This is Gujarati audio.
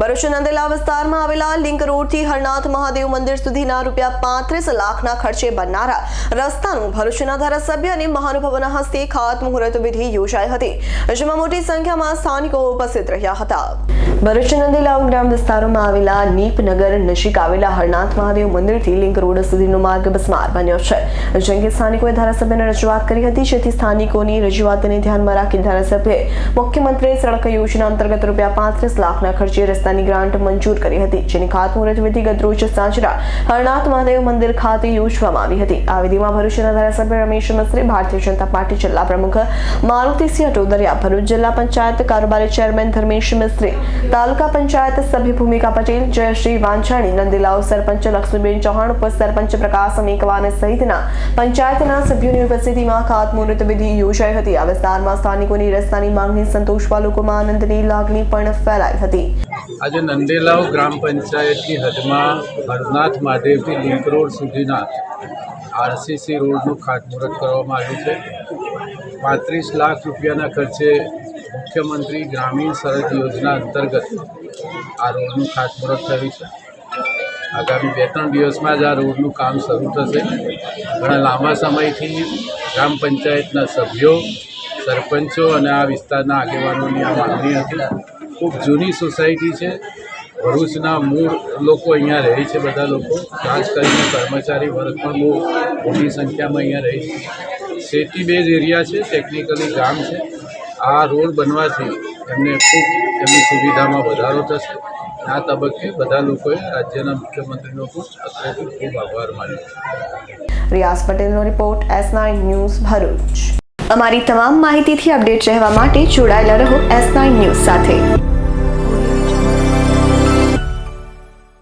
ભરૂચ નંદેલા વિસ્તારમાં આવેલા લિંક રોડથી હરનાથ મહાદેવ મંદિર સુધીના રૂપિયા પાંત્રીસ લાખના ખર્ચે બનનારા રસ્તાનું ભરૂચના ધારાસભ્ય અને મહાનુભાવોના હસ્તે ખાતમુહૂર્ત વિધિ યોજાઈ હતી, જેમાં મોટી સંખ્યામાં સ્થાનિકો ઉપસ્થિત રહ્યા હતા. ભરૂચ નંદેલા ગ્રામ વિસ્તારોમાં આવેલા નીપનગર નજીક આવેલા હરનાથ મહાદેવ મંદિરથી લિંક રોડ સુધીનો માર્ગ બસમાર બન્યો છે. જેમ કે સ્થાનિકોએ ધારાસભ્યને રજૂઆત કરી હતી, જેથી સ્થાનિકોની રજૂઆતને ધ્યાનમાં રાખી ધારાસભ્યે મુખ્યમંત્રી સડક યોજના અંતર્ગત રૂપિયા પાંત્રીસ લાખના ખર્ચે રસ્તાની ગ્રાન્ટ મંજૂર કરી હતી, જેની ખાતમુહૂર્ત વિધિ ગત રોજ સાંજના હરનાથ મહાદેવ મંદિર ખાતે યોજવામાં આવી હતી. આ વિધિમાં ભરૂચના ધારાસભ્ય રમેશ મસરે ભારતીય જનતા પાર્ટી જિલ્લા પ્રમુખ મારુતિસિંહ ટોદરિયા ભરૂચ જિલ્લા પંચાયત કારોબારી ચેરમેન ધર્મેશ મિસ્ત્રી, તાલુકા પંચાયત સભ્ય ભૂમિકા પટેલ, જયશ્રી વાંછાણી નંદીલાવ સરપંચ લક્ષ્મીબેન ચૌહાણ, ઉપસરપંચ સરપંચ પ્રકાશ મેકવાને સહિતના પંચાયતના સભ્યોની ઉપસ્થિતિમાં ખાતમુહૂર્ત વિધિ યોજાઈ હતી. આ વિસ્તારમાં સ્થાનિકોની રસ્તાની માંગણી સંતોષવા લોકોમાં આનંદની લાગણી પણ ફેલાઈ હતી. આજે નંદેલાવ ગ્રામ પંચાયતની હદમાં હરનાથ મહાદેવથી લિંક રોડ સુધીના આરસીસી રોડનું ખાતમુહૂર્ત કરવામાં આવ્યું છે. પાંત્રીસ લાખ રૂપિયાના ખર્ચે મુખ્યમંત્રી ગ્રામીણ સડક યોજના અંતર્ગત આ રોડનું ખાતમુહૂર્ત થયું છે. આગામી બે ત્રણ દિવસમાં જ આ રોડનું કામ શરૂ થશે. ઘણા લાંબા સમયથી ગ્રામ પંચાયતના સભ્યો, સરપંચો અને આ વિસ્તારના આગેવાનોની આ માગણી હતી. ખૂબ જૂની સોસાયટી છે. ભરૂચના મૂળ લોકો અહીંયા રહે છે બધા લોકો. ખાસ કરીને કર્મચારી વર્ગ પણ બહુ મોટી સંખ્યામાં અહીંયા રહે છે. સેટી બેઝ એરિયા છે, ટેકનિકલી ગામ છે. આ રોડ બનવાથી એમને ખૂબ એમની સુવિધામાં વધારો થશે. આ તબક્કે બધા લોકોએ રાજ્યના મુખ્યમંત્રીનો ખૂબ ખૂબ આભાર માન્યો રિયાઝ પટેલનો report S nine news Bharuch. અમારી તમામ માહિતીથી અપડેટ રહેવા માટે જોડાયેલા રહો એસ નાઇન ન્યૂઝ સાથે.